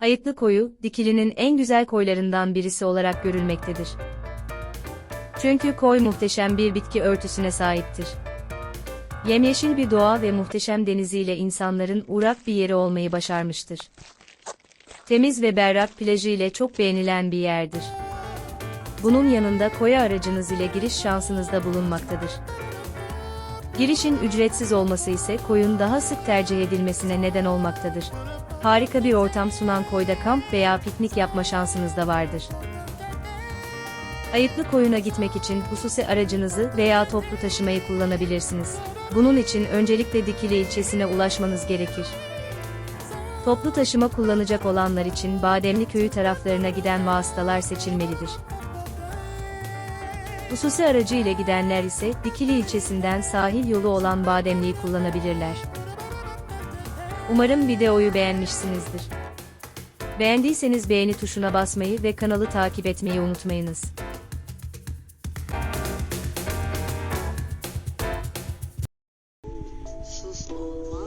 Ayıklı koyu, Dikili'nin en güzel koylarından birisi olarak görülmektedir. Çünkü koy muhteşem bir bitki örtüsüne sahiptir. Yemyeşil bir doğa ve muhteşem deniziyle insanların uğrak bir yeri olmayı başarmıştır. Temiz ve berrak plajı ile çok beğenilen bir yerdir. Bunun yanında koya aracınız ile giriş şansınız da bulunmaktadır. Girişin ücretsiz olması ise koyun daha sık tercih edilmesine neden olmaktadır. Harika bir ortam sunan koyda kamp veya piknik yapma şansınız da vardır. Ayıklı koyuna gitmek için hususi aracınızı veya toplu taşımayı kullanabilirsiniz. Bunun için öncelikle Dikili ilçesine ulaşmanız gerekir. Toplu taşıma kullanacak olanlar için Bademli köyü taraflarına giden vasıtalar seçilmelidir. Hususi aracı ile gidenler ise Dikili ilçesinden sahil yolu olan Bademli'yi kullanabilirler. Umarım videoyu beğenmişsinizdir. Beğendiyseniz beğeni tuşuna basmayı ve kanalı takip etmeyi unutmayınız. Sus olmaz.